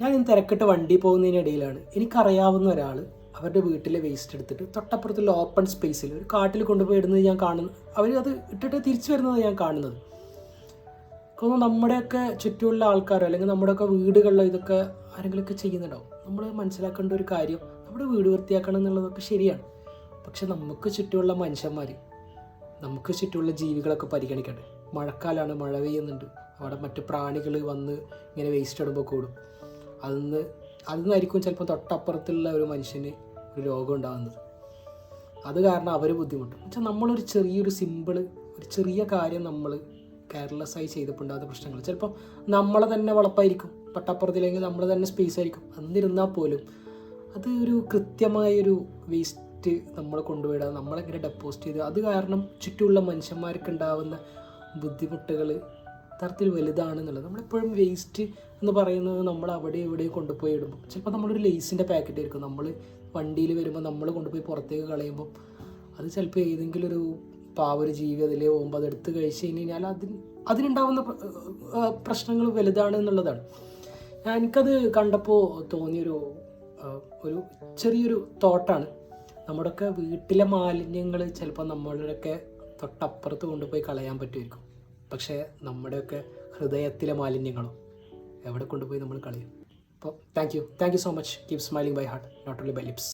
ഞാൻ ഇന്ന് തിരക്കിട്ട് വണ്ടി പോകുന്നതിനിടയിലാണ്. എനിക്കറിയാവുന്ന ഒരാൾ അവരുടെ വീട്ടിലെ വേസ്റ്റ് എടുത്തിട്ട് തൊട്ടപ്പുറത്തുള്ള ഓപ്പൺ സ്പേസിൽ ഒരു കാട്ടിൽ കൊണ്ടുപോയി ഇടുന്നത് ഞാൻ കാണുന്നു അവർ അത് ഇട്ടിട്ട് തിരിച്ചു വരുന്നത് ഞാൻ കാണുന്നത്. അപ്പോൾ നമ്മുടെയൊക്കെ ചുറ്റുമുള്ള ആൾക്കാരോ അല്ലെങ്കിൽ നമ്മുടെയൊക്കെ വീടുകളിലോ ഇതൊക്കെ ആരെങ്കിലുമൊക്കെ ചെയ്യുന്നുണ്ടാവും. നമ്മൾ മനസ്സിലാക്കേണ്ട ഒരു കാര്യം നമ്മുടെ വീട് വൃത്തിയാക്കണം എന്നുള്ളതൊക്കെ ശരിയാണ്. പക്ഷെ നമുക്ക് ചുറ്റുമുള്ള മനുഷ്യന്മാർ നമുക്ക് ചുറ്റുമുള്ള ജീവികളൊക്കെ പരിഗണിക്കണ്ടേ? മഴക്കാലമാണ് മഴ പെയ്യുന്നുണ്ട്. അവിടെ മറ്റു പ്രാണികൾ വന്ന് ഇങ്ങനെ വേസ്റ്റ് ഇടുമ്പോൾ കൂടും. അതിന്ന് അതിൽ നിന്നായിരിക്കും ചിലപ്പോൾ തൊട്ടപ്പുറത്തുള്ള ഒരു മനുഷ്യന് ഒരു രോഗം ഉണ്ടാകുന്നത് അത് കാരണം അവർ ബുദ്ധിമുട്ടും. വെച്ചാൽ നമ്മളൊരു ചെറിയൊരു സിമ്പിൾ ഒരു ചെറിയ കാര്യം നമ്മൾ കെയർലെസ് ആയി ചെയ്തിട്ടുണ്ടാകുന്ന പ്രശ്നങ്ങൾ ചിലപ്പോൾ നമ്മളെ തന്നെ വളപ്പായിരിക്കും. തൊട്ടപ്പുറത്തില്ലെങ്കിൽ നമ്മൾ തന്നെ സ്പേസ് ആയിരിക്കും എന്നിരുന്നാൽ പോലും അത് ഒരു കൃത്യമായൊരു വേസ്റ്റ് നമ്മൾ കൊണ്ടുപോയിടുക നമ്മളെങ്ങനെ ഡെപ്പോസിറ്റ് ചെയ്ത്. അത് കാരണം ചുറ്റുമുള്ള മനുഷ്യന്മാർക്ക് ഉണ്ടാവുന്ന ബുദ്ധിമുട്ടുകൾ തരത്തിൽ വലുതാണെന്നുള്ളത്. നമ്മളെപ്പോഴും വേസ്റ്റ് എന്ന് പറയുന്നത് നമ്മൾ അവിടെ ഇവിടെ കൊണ്ടുപോയി ഇടുമ്പോൾ ചിലപ്പോൾ നമ്മളൊരു ലേസിന്റെ പാക്കറ്റ് ആയിരിക്കും. നമ്മൾ വണ്ടിയിൽ വരുമ്പോൾ നമ്മൾ കൊണ്ടുപോയി പുറത്തേക്ക് കളയുമ്പോൾ അത് ചിലപ്പോൾ ഏതെങ്കിലും ഒരു പാവൊരു ജീവി അതിലേ പോകുമ്പോൾ അതെടുത്ത് കഴിച്ച് കഴിഞ്ഞാൽ അതിന് അതിനുണ്ടാവുന്ന പ്രശ്നങ്ങൾ വലുതാണ് എന്നുള്ളതാണ്. എനിക്കത് കണ്ടപ്പോൾ തോന്നിയൊരു ഒരു ചെറിയൊരു തോട്ടാണ്. നമ്മുടെയൊക്കെ വീട്ടിലെ മാലിന്യങ്ങൾ ചിലപ്പോൾ നമ്മളുടെയൊക്കെ തൊട്ടപ്പുറത്ത് കൊണ്ടുപോയി കളയാൻ പറ്റുമായിരിക്കും. പക്ഷേ നമ്മുടെയൊക്കെ ഹൃദയത്തിലെ മാലിന്യങ്ങളോ എവിടെ കൊണ്ടുപോയി നമ്മൾ കളയും? അപ്പോൾ thank you thank you so much keep smiling by heart not only by lips